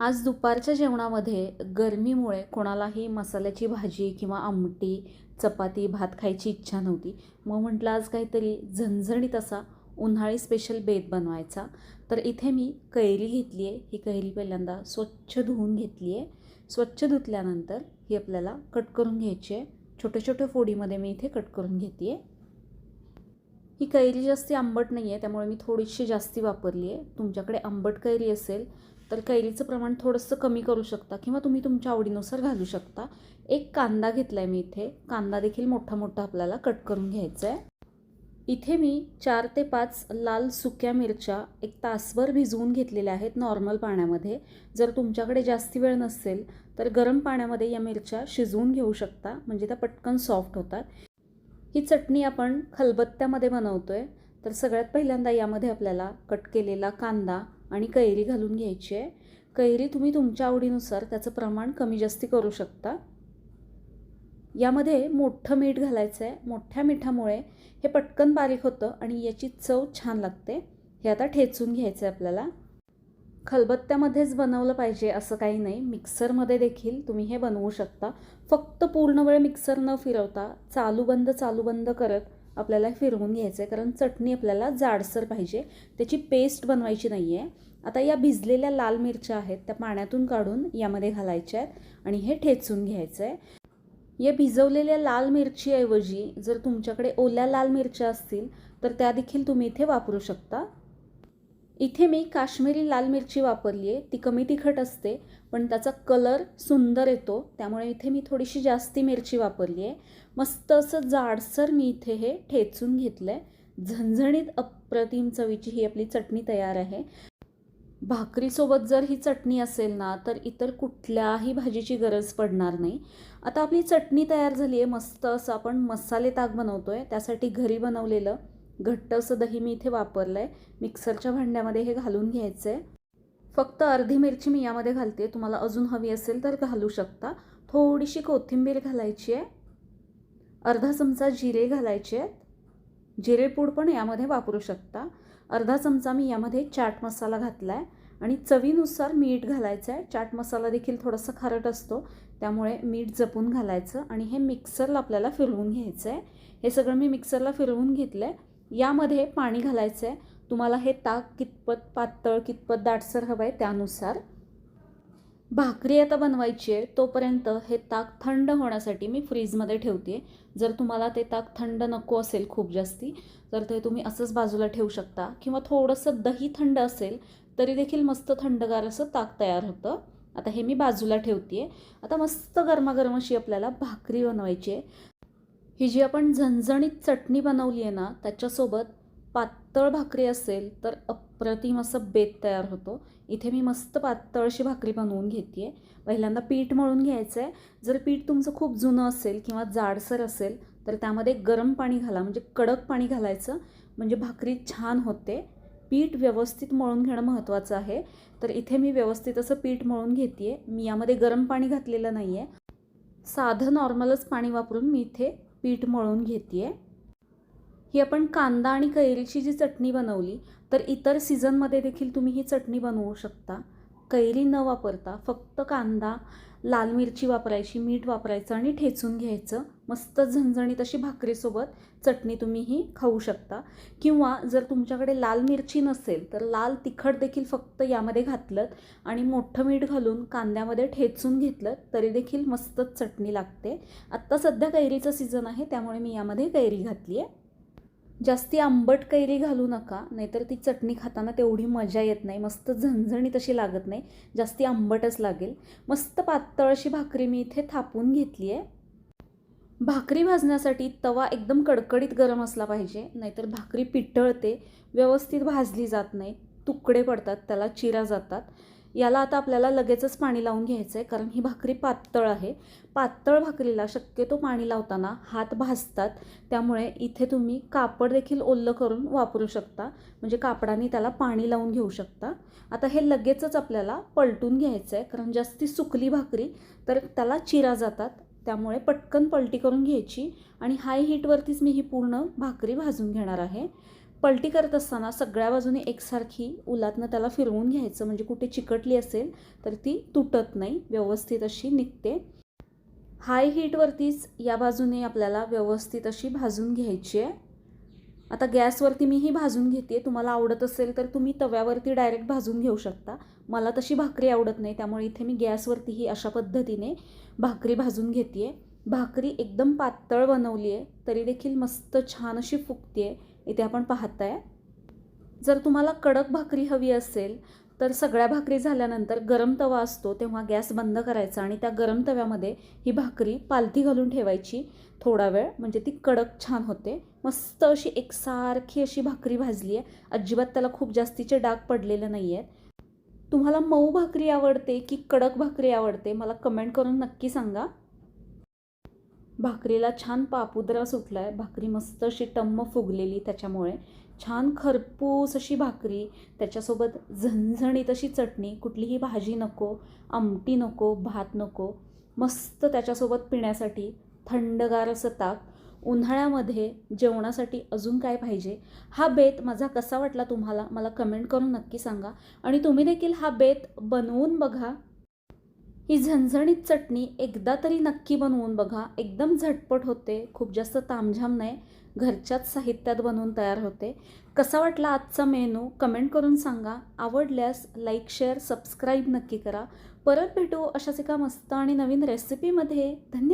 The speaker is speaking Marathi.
आज दुपारच्या जेवणामध्ये गरमीमुळे कोणालाही मसाल्याची भाजी किंवा आमटी चपाती भात खायची इच्छा नव्हती. मग म्हटलं आज काहीतरी झणझणीत असा उन्हाळी स्पेशल बेत बनवायचा. तर इथे मी कैरी घेतली आहे ही कैरी पहिल्यांदा स्वच्छ धुवून घेतली आहे स्वच्छ धुतल्यानंतर ही आपल्याला कट करून घ्यायची आहे छोट्या छोट्या फोडीमध्ये मी इथे कट करून घेते आहे ही कैरी जास्ती आंबट नाही आहे त्यामुळे मी थोडीशी जास्ती वापरली आहे तुमच्याकडे आंबट कैरी असेल तर कैरीचं प्रमाण थोडंसं कमी करू शकता किंवा तुम्ही तुमच्या आवडीनुसार घालू शकता. एक कांदा घेतला आहे मी इथे. कांदा देखील मोठा मोठा आपल्याला कट करून घ्यायचा आहे इथे मी चार ते पाच लाल सुक्या मिरच्या एक तासभर भिजवून घेतलेल्या आहेत नॉर्मल पाण्यामध्ये. जर तुमच्याकडे जास्ती वेळ नसेल तर गरम पाण्यामध्ये या मिरच्या शिजवून घेऊ शकता. म्हणजे त्या पटकन सॉफ्ट होतात. ही चटणी आपण खलबत्त्यामध्ये बनवतो आहे तर सगळ्यात पहिल्यांदा यामध्ये आपल्याला कट केलेला कांदा आणि कैरी घालून घ्यायची आहे. कैरी तुम्ही तुमच्या आवडीनुसार त्याचं प्रमाण कमी जास्ती करू शकता. यामध्ये मोठं मीठ घालायचं आहे मोठ्या मिठामुळे हे पटकन बारीक होतं आणि याची चव छान लागते. हे आता ठेचून घ्यायचं आहे आपल्याला. खलबत्त्यामध्येच बनवलं पाहिजे असं काही नाही. मिक्सरमध्ये देखील तुम्ही हे बनवू शकता. फक्त पूर्ण वेळ मिक्सर न फिरवता चालू बंद चालू बंद करत आपल्याला फिरवून घ्यायचं आहे कारण चटणी आपल्याला जाडसर पाहिजे. त्याची पेस्ट बनवायची नाही आहे आता या भिजलेल्या लाल मिरच्या आहेत त्या पाण्यातून काढून यामध्ये घालायच्या आहेत आणि हे ठेचून घ्यायचं आहे या भिजवलेल्या लाल मिरचीऐवजी जर तुमच्याकडे ओल्या लाल मिरच्या असतील तर त्या देखील तुम्ही इथे वापरू शकता. इथे मी काश्मीरी लाल मिरची वापरली आहे. ती कमी तिखट असते पण त्याचा कलर सुंदर येतो. त्यामुळे इथे मी थोडीशी जास्ती मिरची वापरली आहे. मस्त असं जाडसर मी इथे हे ठेचून घेतलं आहे झणझणीत अप्रतिम चवीची ही आपली चटणी तयार आहे. भाकरीसोबत जर ही चटणी असेल ना तर इतर कुठल्याही भाजीची गरज पडणार नाही. आता आपली चटणी तयार झाली आहे. मस्त असं आपण मसाले ताक बनवतो आहे त्यासाठी घरी बनवलेलं घट्ट असं दही मी इथे वापरलं आहे मिक्सरच्या भांड्यामध्ये हे घालून घ्यायचं आहे फक्त अर्धी मिरची मी यामध्ये घालते. तुम्हाला अजून हवी असेल तर घालू शकता. थोडीशी कोथिंबीर घालायची आहे. अर्धा चमचा जिरे घालायचे आहेत. जिरेपूड पण यामध्ये वापरू शकता. अर्धा चमचा मी यामध्ये चाट मसाला घातला आहे आणि चवीनुसार मीठ घालायचं आहे चाट मसाला देखील थोडासा खारट असतो. त्यामुळे मीठ जपून घालायचं. आणि हे मिक्सरला आपल्याला फिरवून घ्यायचं आहे हे सगळं मी मिक्सरला फिरवून घेतलं आहे यामध्ये पाणी घालायचं आहे तुम्हाला हे ताक कितपत पातळ कितपत दाटसर हवं आहे त्यानुसार. भाकरी आता बनवायची आहे तोपर्यंत हे ताक थंड होण्यासाठी मी फ्रीजमध्ये ठेवते जर तुम्हाला ते ताक थंड नको असेल खूप जास्ती तर ते तुम्ही असंच बाजूला ठेवू शकता. किंवा थोडंसं दही थंड असेल तरी देखील मस्त थंडगार असं ताक तयार होतं. आता हे मी बाजूला ठेवते आहे आता मस्त गरमागरम अशी आपल्याला भाकरी बनवायची आहे. ही जी आपण झणझणीत चटणी बनवली आहे ना त्याच्यासोबत पातळ भाकरी असेल तर अप्रतिम असं बेत तयार होतो. इथे मी मस्त पातळशी भाकरी बनवून घेते आहे पहिल्यांदा पीठ मळून घ्यायचं आहे जर पीठ तुमचं खूप जुनं असेल किंवा जाडसर असेल तर त्यामध्ये गरम पाणी घाला म्हणजे कडक पाणी घालायचं. म्हणजे भाकरी छान होते. पीठ व्यवस्थित मळून घेणं महत्त्वाचं आहे. तर इथे मी व्यवस्थित असं पीठ मळून घेते आहे मी यामध्ये गरम पाणी घातलेलं नाही आहे साधं नॉर्मलच पाणी वापरून मी इथे पीठ मळून घेते आहे ही आपण कांदा आणि कैरीची जी चटणी बनवली तर इतर सीझनमध्ये देखील तुम्ही ही चटणी बनवू शकता. कैरी न वापरता फक्त कांदा लाल मिरची वापरायची मीठ वापरायचं आणि ठेचून घ्यायचं. मस्त झणझणीत अशी भाकरीसोबत चटणी तुम्ही ही खाऊ शकता. किंवा जर तुमच्याकडे लाल मिरची नसेल तर लाल तिखट देखील फक्त यामध्ये घातलं आणि मोठं मीठ घालून कांद्यामध्ये ठेचून घेतलं तरी देखील मस्तच चटणी लागते. आत्ता सध्या कैरीचं सीझन आहे त्यामुळे मी यामध्ये कैरी घातली आहे जास्ती आंबट कैरी घालू नका नाहीतर ती चटणी खाताना तेवढी मजा येत नाही मस्त झणझणीत अशी लागत नाही जास्ती आंबटच लागेल. मस्त पातळ अशी भाकरी मी इथे थापून घेतली आहे भाकरी भाजण्यासाठी तवा एकदम कडकडीत गरम असला पाहिजे नाहीतर भाकरी पिठळते व्यवस्थित भाजली जात नाही तुकडे पडतात त्याला चिरा जातात. याला आता आपल्याला लगेचच पाणी लावून घ्यायचं आहे कारण ही भाकरी पातळ आहे. पातळ भाकरीला शक्यतो पाणी लावताना हात भाजतात त्यामुळे इथे तुम्ही कापड देखील ओल्लं करून वापरू शकता म्हणजे कापडाने त्याला पाणी लावून घेऊ शकता. आता हे लगेचच आपल्याला पलटून घ्यायचं आहे कारण जास्ती सुकली भाकरी तर त्याला चिरा जातात. त्यामुळे पटकन पलटी करून घ्यायची आणि हाय हीटवरतीच मी ही पूर्ण भाकरी भाजून घेणार आहे. पलटी करत असताना सगळ्या बाजूने एकसारखी उलातनं त्याला फिरवून घ्यायचं. म्हणजे कुठे चिकटली असेल तर ती तुटत नाही. व्यवस्थित अशी निघते. हाय हीटवरतीच या बाजूने आपल्याला व्यवस्थित अशी भाजून घ्यायची आहे. आता गॅसवरती मी ही भाजून घेते तुम्हाला आवडत असेल तर तुम्ही तव्यावरती डायरेक्ट भाजून घेऊ शकता. मला तशी भाकरी आवडत नाही त्यामुळे इथे मी गॅसवरतीही अशा पद्धतीने भाकरी भाजून घेते भाकरी एकदम पातळ बनवली आहे तरी देखील मस्त छान अशी फुगते आहे इथे आपण पाहताय. जर तुम्हाला कडक भाकरी हवी असेल तर सगळ्या भाकरी झाल्यानंतर गरम तवा असतो तेव्हा गॅस बंद करायचा आणि त्या गरम तव्यामध्ये ही भाकरी पालथी घालून ठेवायची थोडा वेळ. म्हणजे ती कडक छान होते. मस्त अशी एकसारखी अशी भाकरी भाजली आहे अजिबात त्याला खूप जास्तीचे डाग पडलेले नाही आहेत तुम्हाला मऊ भाकरी आवडते की कडक भाकरी आवडते मला कमेंट करून नक्की सांगा. भाकरीला छान पापुद्रा सुटला आहे भाकरी मस्त अशी टम्म फुगलेली त्याच्यामुळे. छान खरपूस अशी भाकरी त्याच्यासोबत झणझणीत अशी चटणी कुठलीही भाजी नको आमटी नको भात नको मस्त त्याच्यासोबत पिण्यासाठी थंडगार असं ताक उन्हाळ्यामध्ये जेवणासाठी अजून काय पाहिजे? हा बेत माझा कसा वाटला तुम्हाला? मला कमेंट करून नक्की सांगा. आणि तुम्ही देखील हा बेत बनवून बघा. ही झणझणीत चटणी एकदा तरी नक्की बनवून बघा. एकदम झटपट होते. खूप जास्त तामझाम नाही. घरच्याच साहित्यात बनवून तयार होते. कसा वाटला आजचा मेनू? कमेंट करून सांगा. आवडल्यास लाईक शेअर सबस्क्राईब नक्की करा. परत भेटू अशाच एका मस्त आणि नवीन रेसिपीमध्ये. धन्यवाद.